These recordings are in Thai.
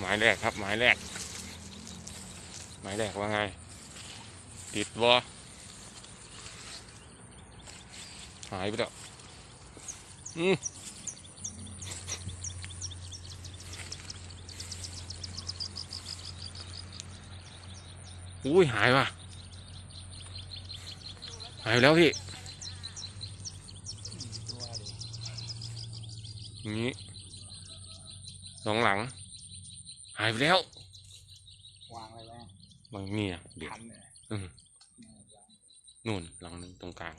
หมายแรกครับ หมายแรก หมายแรกว่าไง ติดวะหายไปแล้วอืมอุ้ยหายว่ะ หายไปแล้วพี่ตัวเลยอย่างนี้สองหลัง หายไปแล้ว วางอะไรไว้บางเนี่ยเดี๋ยวทันเลยอืมนู่นหลังหนึงตรงกลาง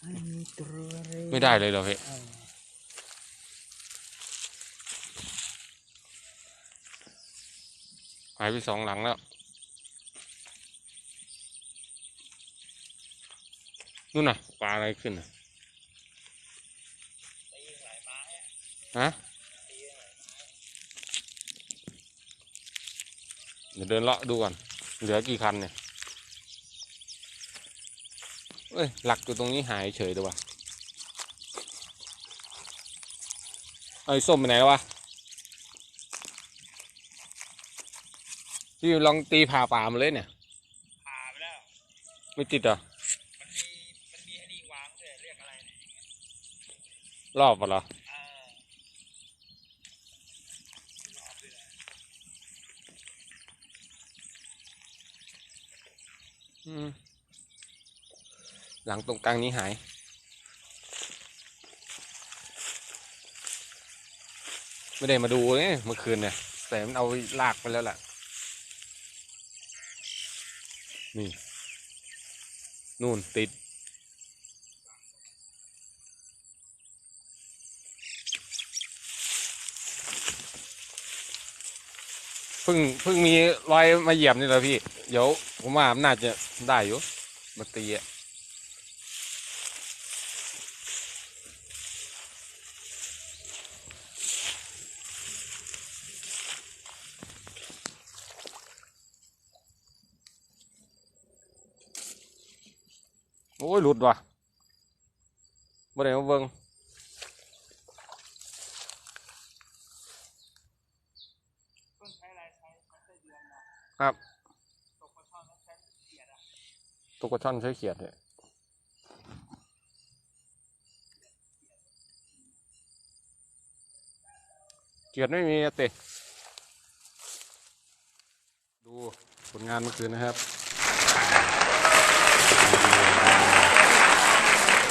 ไม่มีตัวเลยไม่ได้เลยเหรอพี่เออหายไปสองหลังแล้วนู่นน่ะปลาอะไรขึ้นน่ะ ฮะเดี๋ยวเดินเลาะดูก่อน เหลือกี่คันเนี่ย เอ้ย หลักอยู่ตรงนี้หายเฉยเลยวะเอาไอ้ส้มไปไหนแล้ววะ พี่ลองตีผ่าป่ามาเลยเนี่ย ผ่าไปแล้ว ไม่ติดเหรอ มันมี มันมีไอ้นี่วางด้วยเรียกอะไรเนี่ยรอบปะเหรอ เออ อืม หลังตรงกลางนี้หาย ไม่ได้มาดูเนี่ยเมื่อคืนเนี่ยแต่มันเอาลากไปแล้วล่ะ นี่ นู่นติด เพิ่งเพิ่งมีรอยมาเหยียบนี่แหละพี่ เดี๋ยวผมว่ามันน่าจะได้อยู่มาตีอะโอ้ยหลุดว่ะบ่ได้มาเบิ่งเพิ่งใช้อะไรใช้ใช้ไส้เดือนนะครับ ตกกระท่อนแล้วใช้เขียดอะ ตุ กกระช่อนใช้เขียดเนี่ยเขียดไม่มีอะเตะดูผลงานเมื่อคืนนะครับ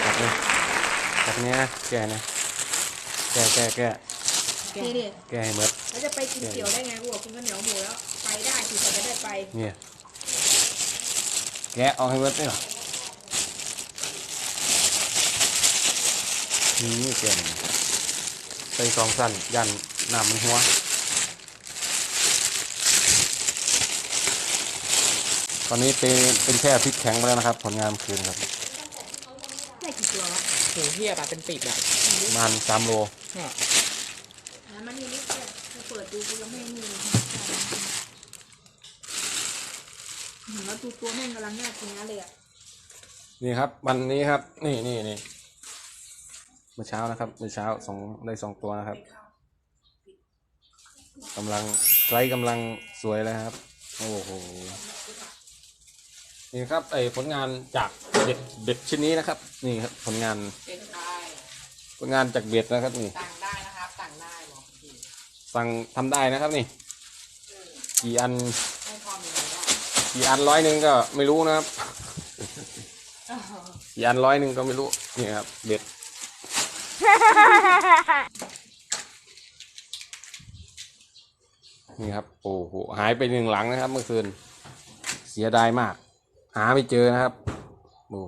จับเลยจับเนี้ยแกนะแกแกแกนี่นี่แกให้หมดแล้วจะไปกินเตี๋ยวได้ไงกูบอกกินข้าวเหนียวหมูแล้ว ไปได้สิแต่จะได้ไปเนี่ย แกะเอาให้หมดได้หรอนี่แกนี่ใส่สองสั้นยันน้ำมันหัวตอนนี้เป็นเป็นแค่พริกแข็งไปแล้วนะครับ ผลงานเมื่อคืนครับได้กี่ตัววะโหเทียบอะเป็นปิดอะประมันสามโลเนี่ยนะมันนี่นี่เกูเปิดดูกูยังไม่นี่เลยอืม แล้วดูตัวแม่งกำลังน่ากินนะเลยอะนี่ครับ วันนี้ครับ นี่นี่นี่เมื่อเช้านะครับเมื่อเช้าสองได้สองตัวนะครับกำลังไซส์กำลังสวยเลยครับ โอ้โหนี่ครับไอผลงานจากเบ็ดเบ็ดชิ้นนี้นะครับ นี่ครับ ผลงานเป็นได้ผลงานจากเบ็ดนะครับ นี่สั่งได้นะครับสั่งได้บอกทีสั่งทำได้นะครับนี่ กี่อัน กี่อันร้อยหนึ่งก็ไม่รู้นะครับกี่อันร้อยหนึ่งก็ไม่รู้นี่ครับเบ็ดนี่ครับโอ้โหหายไปหนึ่งหลังนะครับ เมื่อคืน เสียดายมาก หาไม่เจอนะครับโอ้